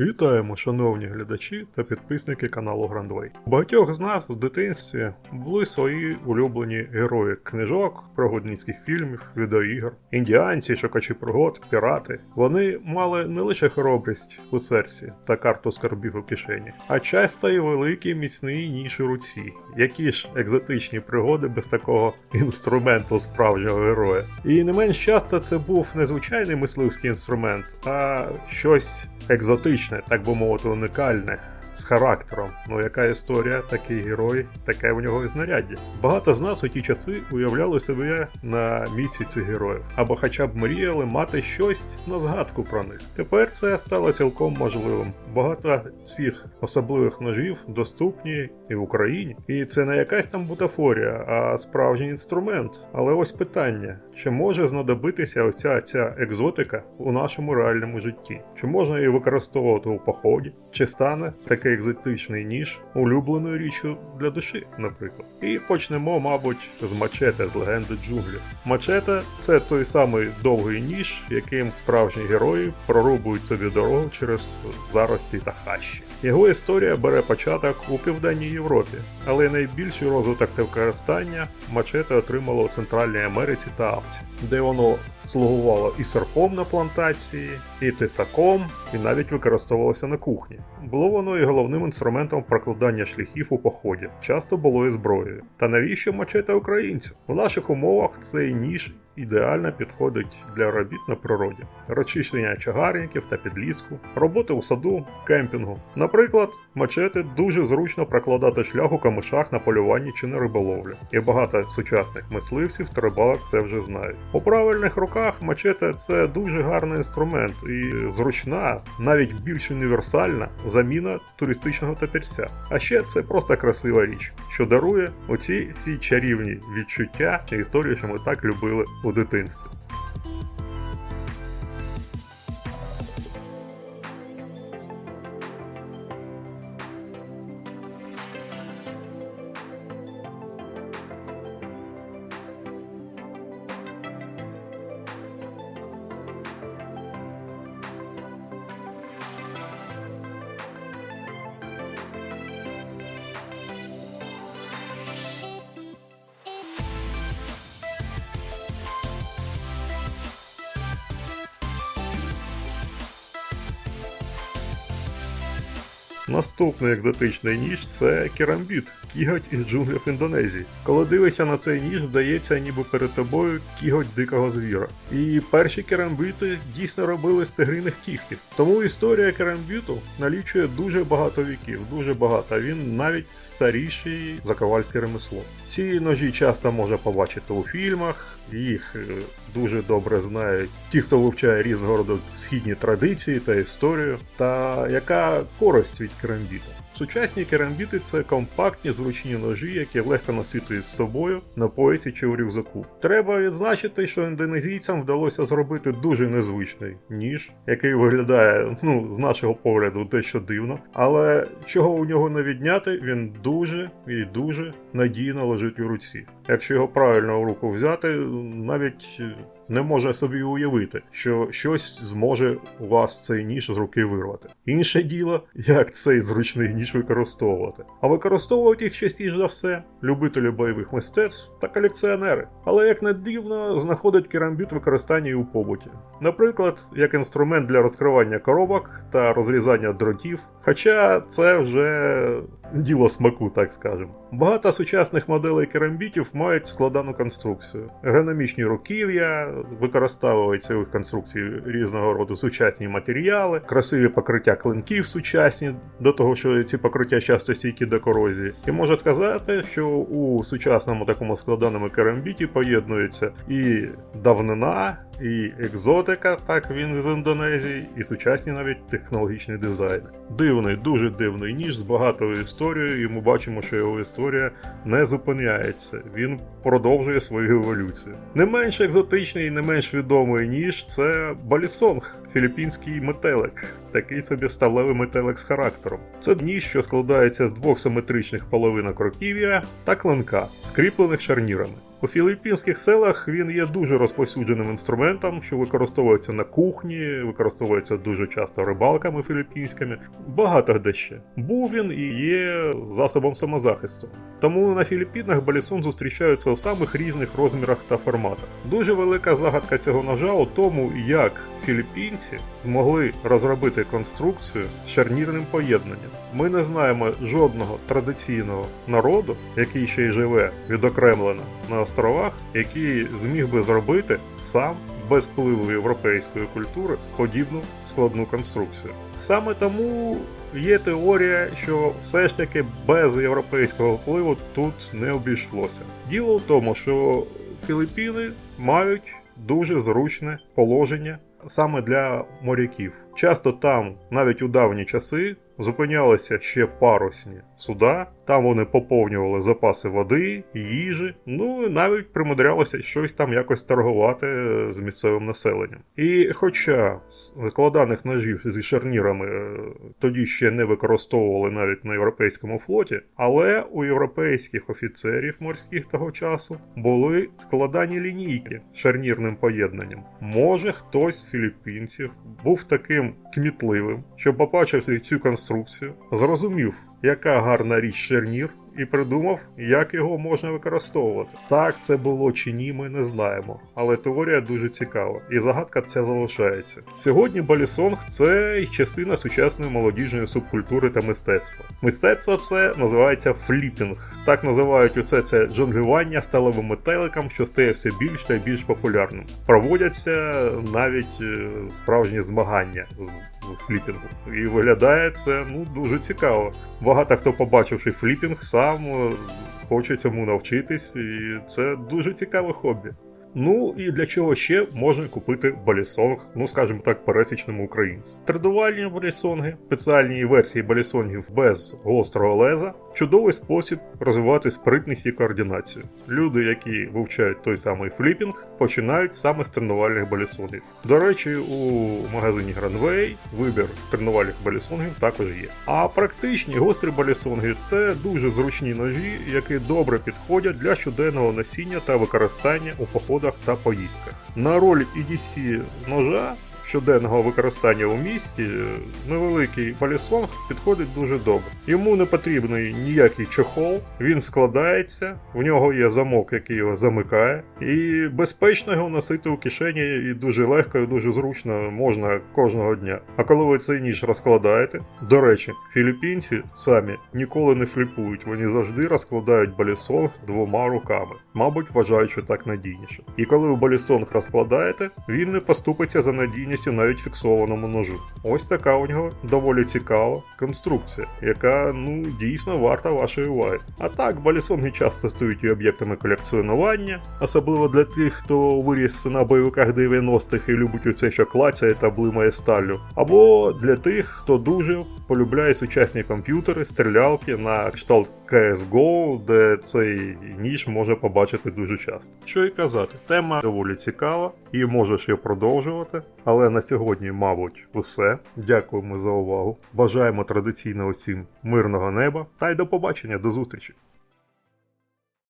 Вітаємо, шановні глядачі та підписники каналу Грандвей. Багатьох з нас в дитинстві були свої улюблені герої книжок, пригодницьких фільмів, відеоігр, індіанці, шукачі пригод, пірати. Вони мали не лише хоробрість у серці та карту скарбів у кишені, а часто й великий міцний ніж у руці. Які ж екзотичні пригоди без такого інструменту справжнього героя. І не менш часто це був не звичайний мисливський інструмент, а щось екзотичне, так би мовити, унікальне. З характером, ну яка історія, такий герой, таке в нього і знаряддя. Багато з нас у ті часи уявляли себе на місці цих героїв, або хоча б мріяли мати щось на згадку про них. Тепер це стало цілком можливим. Багато цих особливих ножів доступні і в Україні. І це не якась там бутафорія, а справжній інструмент. Але ось питання: чи може знадобитися оця ця екзотика у нашому реальному житті? Чи можна її використовувати у поході? Чи стане такий екзотичний ніж улюбленою річчю для душі, наприклад? І почнемо, мабуть, з мачете з легенди джунглів. Мачете це той самий довгий ніж, яким справжні герої прорубують собі дорогу через зарості та хащі. Його історія бере початок у південній Європі, але найбільший розвиток та використання мачете отримало у Центральній Америці та Африці, де воно слугувало і серпом на плантації, і тисаком, і навіть використовувалося на кухні. Було воно і головним інструментом прокладання шляхів у поході, часто було і зброєю. Та навіщо мачете українцям? У наших умовах цей ніж ідеально підходить для робіт на природі, розчищення чагарників та підліску, роботи у саду, кемпінгу. Наприклад, мачети дуже зручно прокладати шлях у камишах на полюванні чи на риболовлі, і багато сучасних мисливців та рибалок це вже знають. У правильних руках мачете це дуже гарний інструмент і зручна, навіть більш універсальна заміна туристичного тапірця. А ще це просто красива річ, що дарує оці всі чарівні відчуття та історії, що ми так любили у дитинстві. Наступний екзотичний ніж це керамбіт, кіготь із джунглів Індонезії. Коли дивишся на цей ніж, вдається, ніби перед тобою кіготь дикого звіра. І перші керамбіти дійсно робили з тигриних кігтів. Тому історія керамбіту налічує дуже багато віків, дуже багато. Він навіть старіший за ковальське ремесло. Ці ножі часто можна побачити у фільмах. Їх е, дуже добре знають ті, хто вивчає різного роду східні традиції та історію. Та яка користь від керамбіту? Сучасні керамбіти це компактні зручні ножі, які легко носити із собою на поясі чи у рюкзаку. Треба відзначити, що індонезійцям вдалося зробити дуже незвичний ніж, який виглядає, ну, з нашого погляду, дещо дивно. Але чого у нього не відняти, він дуже і дуже надійно лежить у руці. Якщо його правильно в руку взяти, навіть не може собі уявити, що щось зможе у вас цей ніж з руки вирвати. Інше діло, як цей зручний ніж використовувати. А використовують їх частіше за все любителі бойових мистецтв та колекціонери. Але як не дивно, знаходить керамбіт використання і у побуті. Наприклад, як інструмент для розкривання коробок та розрізання дротів. Хоча це вже діло смаку, так скажемо. Багато сучасних моделей керамбітів мають складану конструкцію. Ергономічні руків'я, використовуються у їх конструкції різного роду сучасні матеріали, красиві покриття клинків сучасні, до того, що ці покриття часто стійкі до корозії. І можна сказати, що у сучасному такому складаному керамбіті поєднується і давнина, і екзотика, так він з Індонезії, і сучасні навіть технологічні дизайни. Дивний, дуже дивний ніж з багатою історією, і ми бачимо, що його історія не зупиняється. Він продовжує свою еволюцію. Не менш екзотичний і не менш відомий ніж це балісонг, філіппінський метелик, такий собі сталевий метелик з характером. Це ніж, що складається з двох симетричних половинок руків'я та клинка, скріплених шарнірами. У філіппінських селах він є дуже розповсюдженим інструментом, що використовується на кухні, використовується дуже часто рибалками філіппінськими. Багато де ще. Був він і є засобом самозахисту. Тому на Філіппінах балісон зустрічаються у самих різних розмірах та форматах. Дуже велика загадка цього ножа у тому, як філіппінці змогли розробити конструкцію з шарнірним поєднанням. Ми не знаємо жодного традиційного народу, який ще й живе відокремлено на островах, який зміг би зробити сам без впливу європейської культури подібну складну конструкцію. Саме тому є теорія, що все ж таки без європейського впливу тут не обійшлося. Діло в тому, що Філіппіни мають дуже зручне положення саме для моряків. Часто там, навіть у давні часи, зупинялися ще парусні суда. Там вони поповнювали запаси води, їжі, ну і навіть примудрялися щось там якось торгувати е, з місцевим населенням. І хоча складаних ножів зі шарнірами е, тоді ще не використовували навіть на європейському флоті, але у європейських офіцерів морських того часу були складані лінійки з шарнірним поєднанням. Може, хтось з філіппінців був таким кмітливим, що побачивши цю конструкцію, зрозумів, яка гарна річ шарнір, і придумав, як його можна використовувати. Так це було чи ні, ми не знаємо, але теорія дуже цікава, і загадка ця залишається. Сьогодні балісонг це частина сучасної молодіжної субкультури та мистецтва. Мистецтво це називається фліпінг. Так називають оце це джонглювання сталевим метеликом, що стає все більш та більш популярним. Проводяться навіть е, справжні змагання з фліпінгу. І виглядає це ну дуже цікаво. Багато хто побачивши фліпінг, е, хочу цьому навчитись, і це дуже цікаве хобі. Ну і для чого ще можна купити балісонг, ну скажімо так, пересічному українцю. Тридувальні балісонги, спеціальні версії балісонгів без гострого леза, чудовий спосіб розвивати спритність і координацію. Люди, які вивчають той самий фліпінг, починають саме з тренувальних балісонгів. До речі, у магазині Granway вибір тренувальних балісонгів також є. А практичні гострі балісонги це дуже зручні ножі, які добре підходять для щоденного носіння та використання у походах та поїздках. На роль EDC ножа щоденного використання у місті невеликий балісонг підходить дуже добре. Йому не потрібний ніякий чохол, він складається, в нього є замок, який його замикає, і безпечно його носити у кишені і дуже легко і дуже зручно можна кожного дня. А коли ви цей ніж розкладаєте, до речі, філіппінці самі ніколи не фліпують, вони завжди розкладають балісонг двома руками, мабуть, вважають, що так надійніше. І коли ви балісонг розкладаєте, він не поступиться за надійністю навіть фіксованому ножу. Ось така у нього доволі цікава конструкція, яка ну дійсно варта вашої уваги. А так, балісонги часто стають і об'єктами колекціонування, особливо для тих, хто виріс на бойовиках 90-х і любить усе, що клацяє та блимає сталлю, або для тих, хто дуже полюбляє сучасні комп'ютери, стрілялки на кшталт CSGO, де цей ніж може побачити дуже часто. Що і казати, тема доволі цікава і можеш її продовжувати. Але на сьогодні, мабуть, усе. Дякуємо за увагу. Бажаємо традиційно усім мирного неба та й до побачення, до зустрічі!